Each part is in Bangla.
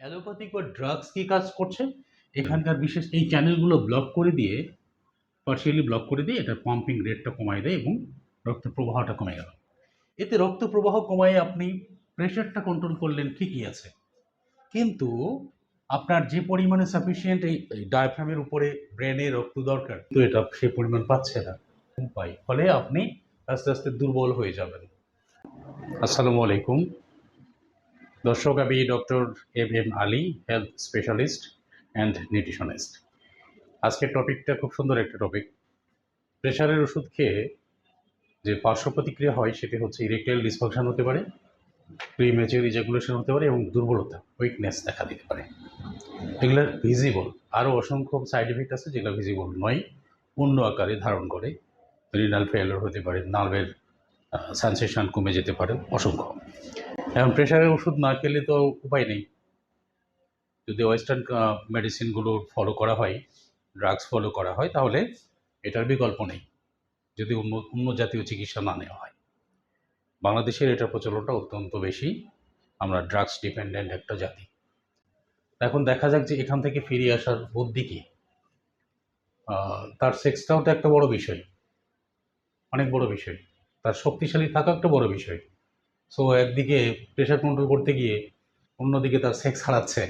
অ্যালোপ্যাথিক বা ড্রাগস কি কাজ করছে? এখানকার বিশেষ এই চ্যানেলগুলো ব্লক করে দিয়ে পার্শিয়ালি ব্লক করে দিয়ে এটা পাম্পিং রেটটা কমায় দেয় এবং রক্ত প্রবাহটা কমে গেল। এতে রক্ত প্রবাহ কমায় আপনি প্রেশারটা কন্ট্রোল করলেন, ঠিকই আছে। কিন্তু আপনার যে পরিমাণে সাফিসিয়েন্ট এই ডায়াফ্রামের উপরে ব্রেনে রক্ত দরকার, তো এটা সে পরিমাণ পাচ্ছে না। পাই ফলে আপনি আস্তে আস্তে দুর্বল হয়ে যাবেন। আসসালামু আলাইকুম। দর্শক, আমি doctor M M Ali, health specialist and nutritionist. আজকের টপিকটা খুব সুন্দর একটা টপিক। প্রেশারের ওষুধ খেয়ে যে পার্শ্ব প্রতিক্রিয়া হয়, সেটি হচ্ছে ইরেকটাইল ডিসফাংশন হতে পারে, প্রিমেচুর ইজাকুলেশন হতে পারে এবং দুর্বলতা, উইকনেস দেখা দিতে পারে। এগুলো ভিজিবল। আরও অসংখ্য সাইড এফেক্ট আছে যেগুলো ভিজিবল নয় অন্য আকারে ধারণ করে। রিনাল ফেয়ার হতে পারে, নার্ভের সেন্সেশন কমে যেতে পারে, অসংখ্য। এখন প্রেশারের ওষুধ না খেলে তো উপায় নেই। যদি ওয়েস্টার্ন মেডিসিনগুলো ফলো করা হয় ড্রাগস ফলো করা হয়, তাহলে এটার বিকল্প নেই। যদি অন্য অন্য জাতীয় চিকিৎসা না নেওয়া হয়। বাংলাদেশের এটার প্রচলনটা অত্যন্ত বেশি। আমরা ড্রাগস ডিপেন্ডেন্ট একটা জাতি। এখন দেখা যাক যে এখান থেকে ফিরে আসার বুদ্ধি কী। তার সেক্সটাও তো একটা বড় বিষয়। অনেক বড় বিষয়। তার শক্তিশালী থাকা একটা বড় বিষয়। সো একদিকে প্রেশার কন্ট্রোল করতে গিয়ে অন্যদিকে তার সেক্স হারাচ্ছে,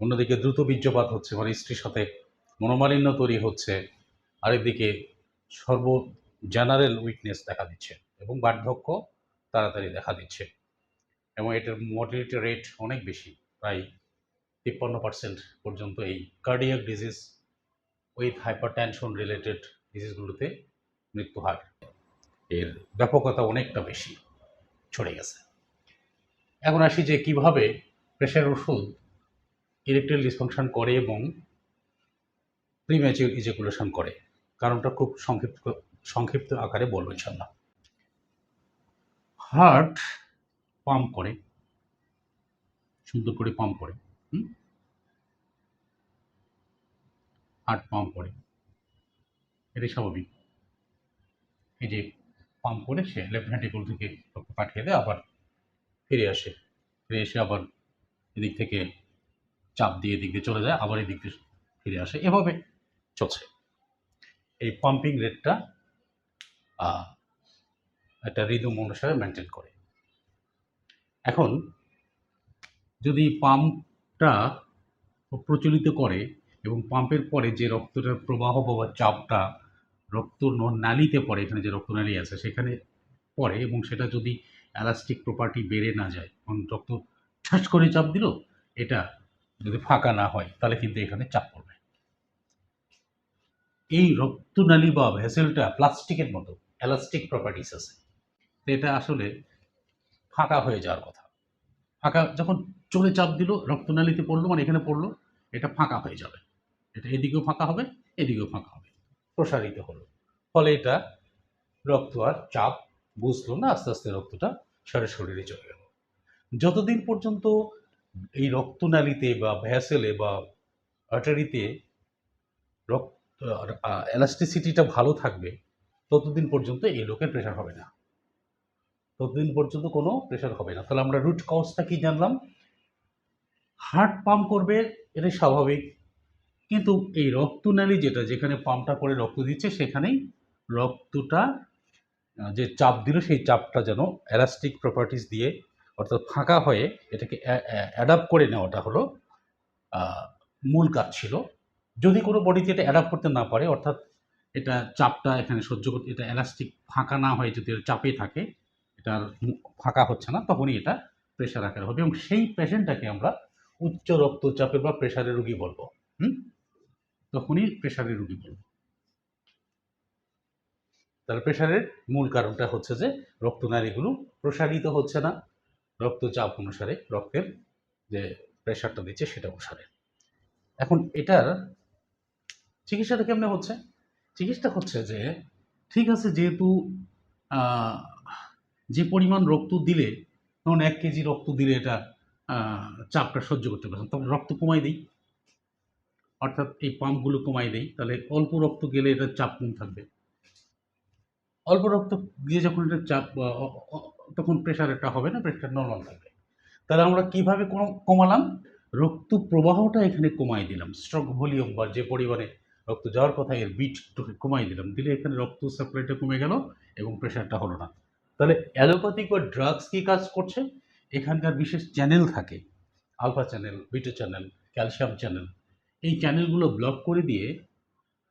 অন্যদিকে দ্রুত বীর্যপাত হচ্ছে মানে স্ত্রীর সাথে মনোমালিন্য তৈরি হচ্ছে, আরেকদিকে সর্ব জেনারেল উইকনেস দেখা দিচ্ছে এবং বার্ধক্য তাড়াতাড়ি দেখা দিচ্ছে। এবং এটার মর্টিলিটি রেট অনেক বেশি, প্রায় তিপ্পান্ন পার্সেন্ট পর্যন্ত এই cardiac disease with hypertension related ডিজিজগুলোতে মৃত্যু হার। এর ব্যাপকতা অনেকটা বেশি। ছড়ে গেছে। এখন আসি যে কীভাবে প্রেশার ওষুধ ইলেকট্রিক ডিসফাংশন করে এবং প্রিম্যাচিউর ইজেকুলেশন করে। কারণটা খুব সংক্ষিপ্ত সংক্ষিপ্ত আকারে বলব ইনশাল্লাহ হার্ট পাম্প করে। সুন্দর করে পাম্প করে হার্ট পাম্প করে। এটাই স্বাভাবিক। এই যে পাম্প করে সে লেফট ভেন্টিকল থেকে পাঠিয়ে দেয়, আবার ফিরে আসে। ফিরে এসে আবার এদিক থেকে চাপ দিয়ে এদিক দিয়ে চলে যায়, আবার এদিক দিয়ে ফিরে আসে। এভাবে চলছে। এই পাম্পিং রেটটা একটা রিদম অনুসারে মেনটেন করে। এখন যদি পাম্পটা প্রচলিত করে এবং পাম্পের পরে যে রক্তটার প্রবাহ বা চাপটা রক্ত নালীতে পড়ে, এখানে যে রক্তনালী আছে সেখানে পড়ে এবং সেটা যদি এলাস্টিক প্রপার্টি বেড়ে না যায় কারণ রক্ত ঠাস করে চাপ দিল, এটা যদি ফাঁকা না হয়, তাহলে কিন্তু এখানে চাপ পড়বে। এই রক্তনালী বা ভেসেলটা প্লাস্টিকের মতো, এলাস্টিক প্রপার্টিস আছে। তো এটা আসলে ফাঁকা হয়ে যাওয়ার কথা। ফাঁকা যখন চলে চাপ দিল, রক্তনালীতে পড়ল মানে এখানে পড়ল, এটা ফাঁকা হয়ে যাবে। এটা এদিকেও ফাঁকা হবে, এদিকেও ফাঁকা হবে। প্রসারিত হলো। ফলে এটা রক্ত আর চাপ বুঝলো না, আস্তে আস্তে রক্তটা সারা শরীরে চলে গেল। যতদিন পর্যন্ত এই রক্তনালীতে বা ভ্যাসেলে বা আর্টারিতে রক্ত এলাস্টিসিটিটা ভালো থাকবে, ততদিন পর্যন্ত এই লোকের প্রেশার হবে না। ততদিন পর্যন্ত কোনো প্রেশার হবে না। তাহলে আমরা রুট কজটা কি জানলাম? হার্ট পাম্প করবে, এটা স্বাভাবিক। কিন্তু এই রক্তনালী যেটা, যেখানে পাম্পটা করে রক্ত দিচ্ছে, সেখানেই রক্তটা যে চাপ দিল, সেই চাপটা যেন এলাস্টিক প্রপার্টিস দিয়ে অর্থাৎ ফাঁকা হয়ে এটাকে অ্যাডাপ্ট করে নেওয়াটা হলো মূল কাজ ছিল। যদি কোনো বডিতে এটা অ্যাডাপ্ট করতে না পারে, অর্থাৎ এটা চাপটা এখানে সহ্য করতে, এটা এলাস্টিক ফাঁকা না হয়ে যদি চাপে থাকে, এটা ফাঁকা হচ্ছে না, তখনই এটা প্রেশার আকারে হবে। এবং সেই পেশেন্টটাকে আমরা উচ্চ রক্তচাপের বা প্রেশারের রুগী বলব। তখনই প্রেশারের রুগী বলব। তার প্রেশারের মূল কারণটা হচ্ছে যে, রক্তনালীগুলো প্রসারিত হচ্ছে না। রক্তচাপ অনুসারে রক্তের যে প্রেশারটা দিচ্ছে সেটা অনুসারে। এখন এটার চিকিৎসাটা কেমনে হচ্ছে? চিকিৎসা হচ্ছে যে, ঠিক আছে যেহেতু যে পরিমাণ রক্ত দিলে, ধরুন এক কেজি রক্ত দিলে এটা চাপটা সহ্য করতে পারছেন তখন রক্ত কমাই দিই। অর্থাৎ এই পাম্পগুলো কমাই দেই, তাহলে অল্প রক্ত গেলে এটা চাপ কম থাকবে। অল্প রক্ত গিয়ে যখন এটা চাপ তখন প্রেশার একটা হবে না প্রেশার নর্মাল থাকবে। তাহলে আমরা কীভাবে কমালাম? রক্ত প্রবাহটা এখানে কমাই দিলাম। স্ট্রোক ভলিউম বা যে পরিমাণে রক্ত যাওয়ার কথা, এর বিটটাকে কমাই দিলাম। দিলে এখানে রক্ত সাপ্লাইটা কমে গেল এবং প্রেশারটা হলো না। তাহলে অ্যালোপ্যাথিক বা ড্রাগস কী কাজ করছে? এখানকার বিশেষ চ্যানেল থাকে। Alpha channel beta channel calcium channel এই চ্যানেলগুলো ব্লক করে দিয়ে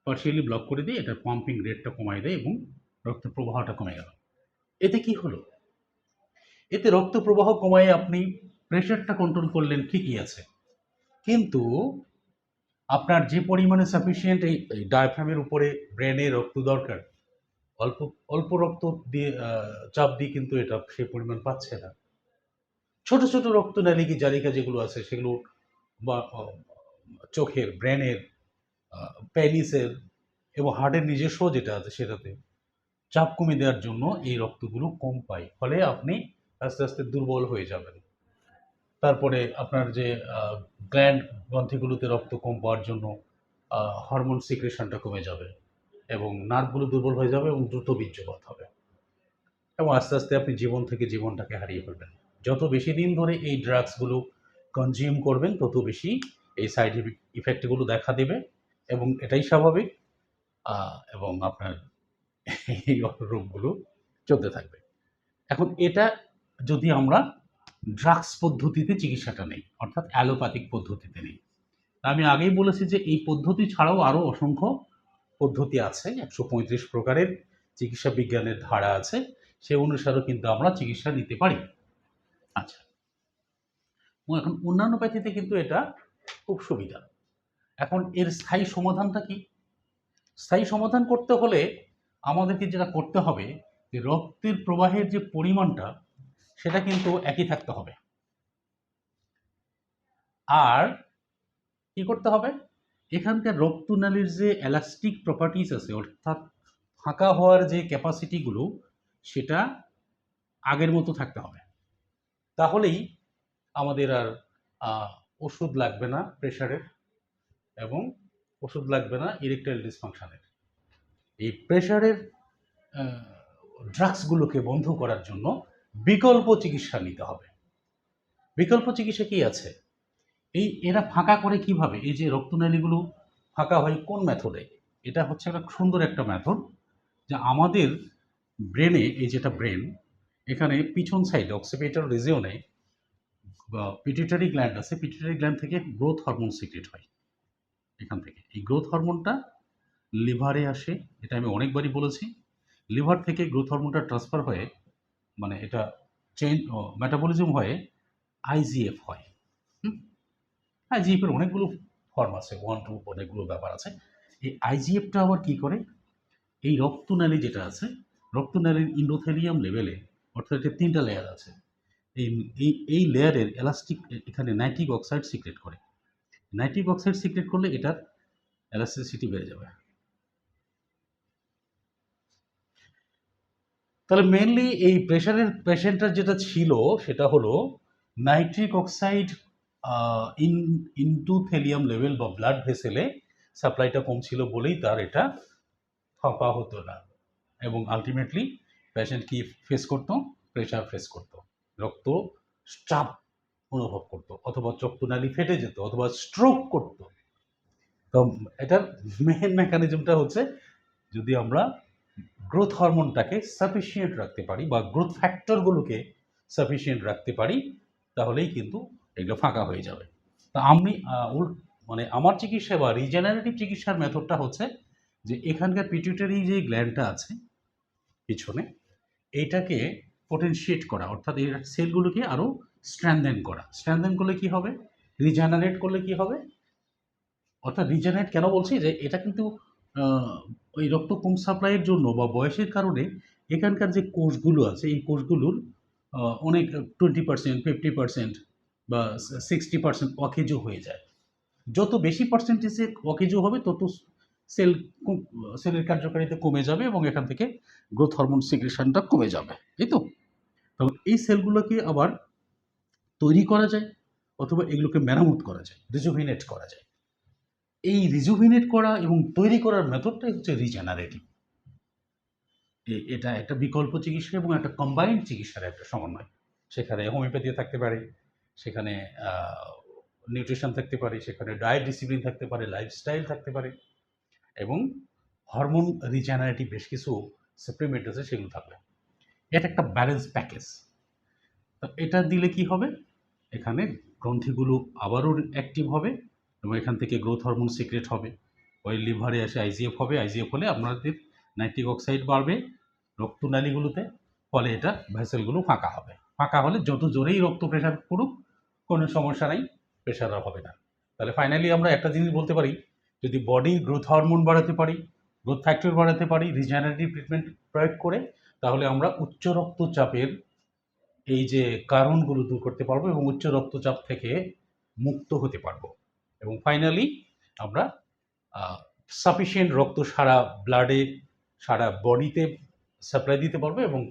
পার্শিয়ালি ব্লক করে দিয়ে এটা পাম্পিং রেটটা কমাই দেয় এবং রক্ত প্রবাহটা কমে গেল। এতে কি হলো? এতে রক্ত প্রবাহ কমায় আপনি প্রেশারটা কন্ট্রোল করলেন ঠিকই আছে। কিন্তু আপনার যে পরিমাণে সাফিসিয়েন্ট এই ডায়াফ্রামের উপরে ব্রেনে রক্ত দরকার, অল্প অল্প রক্ত দিয়ে চাপ দিয়ে কিন্তু এটা সে পরিমাণ পাচ্ছে না। ছোট ছোট রক্তনালিকা জালিকা যেগুলো আছে সেগুলো বা চোখের, ব্রেনের প্যানিসের এবং হার্টের নিজস্ব যেটা আছে সেটাতে চাপ কমিয়ে দেওয়ার জন্য এই রক্তগুলো কম পায়। ফলে আপনি আস্তে আস্তে দুর্বল হয়ে যাবেন। তারপরে আপনার যে গ্ল্যান্ড গ্রন্থিগুলোতে রক্ত কম পাওয়ার জন্য হরমোন সিক্রেশনটা কমে যাবে এবং নার্ভগুলো দুর্বল হয়ে যাবে এবং দ্রুত বীর্যপাত হবে। এবং আস্তে আস্তে আপনি জীবন থেকে জীবনটাকে হারিয়ে ফেলবেন। যত বেশি দিন ধরে এই ড্রাগসগুলো কনজিউম করবেন, তত বেশি এই সাইড ইফেক্টগুলো দেখা দেবে এবং এটাই স্বাভাবিক এবং আপনার এই রোগগুলো চলতে থাকবে। এখন এটা যদি আমরা ড্রাগস পদ্ধতিতে চিকিৎসাটা নেই, অর্থাৎ অ্যালোপ্যাথিক পদ্ধতিতে নেই। আমি আগেই বলেছি যে এই পদ্ধতি ছাড়াও আরও অসংখ্য পদ্ধতি আছে, একশো পঁয়ত্রিশ প্রকারের চিকিৎসা বিজ্ঞানের ধারা আছে সে অনুসারেও কিন্তু আমরা চিকিৎসা নিতে পারি। আচ্ছা। এখন অন্যান্য প্যাথিতে কিন্তু এটা খুব সুবিধা। এখন এর স্থায়ী সমাধানটা কি? স্থায়ী সমাধান করতে হলে আমাদেরকে যেটা করতে হবে যে রক্তের প্রবাহের যে পরিমাণটা, সেটা কিন্তু একই থাকতে হবে। আর কি করতে হবে? এখানকার রক্তনালীর যে এলাস্টিক প্রপার্টিস আছে, অর্থাৎ ফাঁকা হওয়ার যে ক্যাপাসিটিগুলো সেটা আগের মতো থাকতে হবে। তাহলেই আমাদের আর ওষুধ লাগবে না প্রেশারের এবং ওষুধ লাগবে না ইরেকটাইল ডিসফাংশনের এই প্রেশারের ড্রাগসগুলোকে বন্ধ করার জন্য বিকল্প চিকিৎসা নিতে হবে। বিকল্প চিকিৎসা কি আছে? এই এরা ফাঁকা করে কীভাবে? এই যে রক্তনালীগুলো ফাঁকা হয় কোন মেথডে এটা হচ্ছে একটা সুন্দর একটা মেথড যে আমাদের ব্রেনে এই যেটা ব্রেন এখানে পিছন সাইড অক্সিপেটার রিজিওনে পিটিটারি গ্ল্যান্ড আছে পিটিটারি গ্ল্যান্ড থেকে গ্রোথ হরমোন সিক্রেট হয়। এখান থেকে। এই গ্রোথ হরমোনটা লিভারে আসে, এটা আমি অনেকবারই বলেছি। লিভার থেকে গ্রোথ হরমোনটা ট্রান্সফার হয়ে মানে এটা চেঞ্জ মেটাবলিজম হয়ে আইজিএফ হয়। আইজিএফের অনেকগুলো ফর্ম আছে ওয়ান টু অনেকগুলো ব্যাপার আছে। এই আইজিএফটা আবার কি করে? এই রক্তনালী যেটা আছে, রক্তনালীর ইন্ডোথেলিয়াম লেভেলে অর্থাৎ এটা তিনটা লেয়ার আছে। এই এই এই লেয়ারের এলাস্টিক এখানে নাইট্রিক অক্সাইড সিক্রেট করে। নাইট্রিক অক্সাইড সিক্রেট করলে এটার এলাস্টিসিটি বেড়ে যাবে। তাহলে মেনলি এই প্রেশারের পেশেন্টের যেটা ছিল, সেটা হলো nitric oxide in endothelium level বা ব্লাড ভেসেলে সাপ্লাইটা কম ছিল বলেই তার এটা ফাঁপা হতো না। এবং আলটিমেটলি পেশেন্ট কি ফেস করতো? প্রেশার ফেস করতো। রক্ত চাপ অনুভব করতো, অথবা রক্তনালী ফেটে যেত, অথবা স্ট্রোক করতো। তো এটার মেন মেকানিজমটা হচ্ছে যদি আমরা গ্রোথ হরমোনটাকে সাফিসিয়েন্ট রাখতে পারি বা গ্রোথ ফ্যাক্টরগুলোকে সাফিসিয়েন্ট রাখতে পারি, তাহলেই কিন্তু এগুলো ফাঁকা হয়ে যাবে। তা আমি মানে আমার চিকিৎসা বা রিজেনারেটিভ চিকিৎসার মেথডটা হচ্ছে যে এখানকার পিটুইটারি যে গ্ল্যান্ডটা আছে, পিছনে, এইটাকে পোটেনশিয়েট করা, অর্থাৎ এর সেলগুলোকে আরও স্ট্র্যান্ডেন করা। স্ট্র্যান্ডেন করলে কি হবে? রিজেনারেট করলে কি হবে? অর্থাৎ রিজেনারেট কেন বলছি? যে এটা কিন্তু ওই রক্ত কম সাপ্লাইয়ের জন্য বা বয়সের কারণে এখানকার যে কোষগুলো আছে, এই কোষগুলোর অনেক টোয়েন্টি পার্সেন্ট ফিফটি পার্সেন্ট বা সিক্সটি পার্সেন্ট অকেজো হয়ে যায়। যত বেশি পার্সেন্টেজে অকেজো হবে, তত সেল সেলের কার্যকারিতা কমে যাবে এবং এখান থেকে গ্রোথ হরমোন সিক্রেশনটা কমে যাবে। এই তো? তখন এই সেলগুলোকে আবার তৈরি করা যায় অথবা এগুলোকে মেরামত করা যায় রিজুভিনেট করা যায়। এই রিজুভিনেট করা এবং তৈরি করার মেথডটাই হচ্ছে রিজেনারেটিভ এটা একটা বিকল্প চিকিৎসা এবং একটা কম্বাইন্ড চিকিৎসার একটা সমন্বয়। সেখানে হোমিওপ্যাথি থাকতে পারে, সেখানে নিউট্রিশন থাকতে পারে, সেখানে ডায়েট ডিসিপ্লিন থাকতে পারে লাইফস্টাইল থাকতে পারে এবং হরমোন রিজেনারেটিভ বেশ কিছু সাপ্লিমেন্ট আছে সেগুলো থাকবে। এটা একটা ব্যালেন্স প্যাকেজ তো এটা দিলে কি হবে? এখানে গ্রন্থিগুলো আবারও অ্যাক্টিভ হবে এবং এখান থেকে গ্রোথ হরমোন সিক্রেট হবে। ওই লিভারে এসে আইজিএফ হবে। আইজিএফ হলে আপনাদের নাইট্রিক অক্সাইড বাড়বে রক্তনালীগুলোতে, ফলে এটা ভেসেলগুলো ফাঁকা হবে। ফাঁকা হলে যত জোরেই রক্ত প্রেশার করুক, কোনো সমস্যা নাই প্রেশার হবে না। তাহলে ফাইনালি আমরা একটা জিনিস বলতে পারি, যদি বডির গ্রোথ হরমোন বাড়াতে পারি গ্রোথ ফ্যাক্টর বাড়াতে পারি রিজেনারেটিভ ট্রিটমেন্ট প্রয়োগ করে তাহলে আমরা উচ্চ রক্তচাপের এই যে কারণগুলো দূর করতে পারব এবং উচ্চ রক্তচাপ থেকে মুক্ত হতে পারব। এবং ফাইনালি আমরা সাফিসিয়েন্ট রক্ত সারা ব্লাডে সারা বডিতে সাপ্লাই দিতে পারব এবং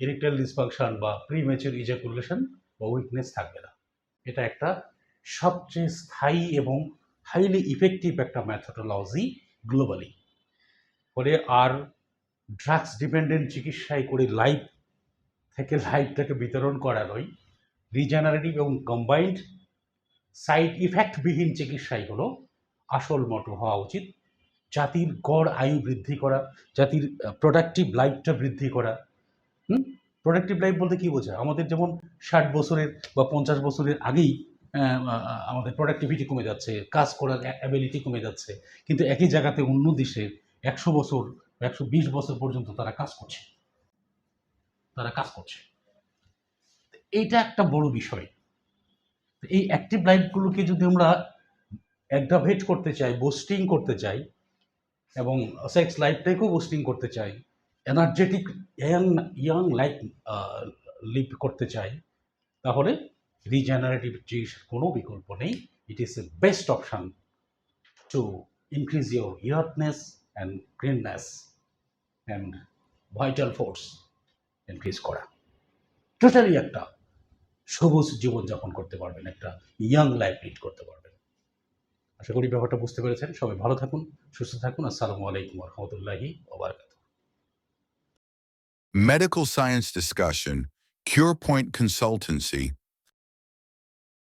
ইরেকটাইল ডিসফাংশন বা প্রি ম্যাচুর ইজাকুলেশন বা উইকনেস থাকবে না। এটা একটা সবচেয়ে স্থায়ী এবং হাইলি ইফেক্টিভ একটা ম্যাথোডোলজি গ্লোবালি ফলে আর ড্রাগস ডিপেন্ডেন্ট চিকিৎসায় করে লাইফ থেকে লাইফটাকে বিতরণ করা নয় রিজেনারেটিভ এবং কম্বাইন্ড সাইড ইফেক্টবিহীন চিকিৎসাই হলো আসল মটো হওয়া উচিত। জাতির গড় আয়ু বৃদ্ধি করা, জাতির প্রোডাক্টিভ লাইফটা বৃদ্ধি করা। হুম? প্রোডাক্টিভ লাইফ বলতে কী বোঝায়? আমাদের যেমন ষাট বছরের বা পঞ্চাশ বছরের আগেই আমাদের প্রোডাক্টিভিটি কমে যাচ্ছে, কাজ করার অ্যাবিলিটি কমে যাচ্ছে। কিন্তু একই জায়গাতে অন্য দেশে একশো বছর একশো বিশ বছর পর্যন্ত তারা কাজ করছে। তারা কাজ করছে। এইটা একটা বড় বিষয়। এই অ্যাক্টিভ লাইফগুলোকে যদি আমরা অ্যাগ্রাভেট করতে চাই বোস্টিং করতে চাই, এবং সেক্স লাইফটাকেও বোস্টিং করতে চাই energetic young young life live করতে চাই, তাহলে রিজেনারেটিভ চিকিৎসার কোনো বিকল্প নেই। It is a best option to increase your earthness and greenness and vital force increase করা। টোটালি একটা সবুজ জীবনযাপন করতে পারবেন একটা ইয়াং লাইফ লিড করতে পারবেন। আশা করি ব্যাপারটা বুঝতে পেরেছেন। সবাই ভালো থাকুন সুস্থ থাকুন। আসসালামু আলাইকুম রহমতুল্লাহি ওবরাকাত Medical Science Discussion, CurePoint Consultancy,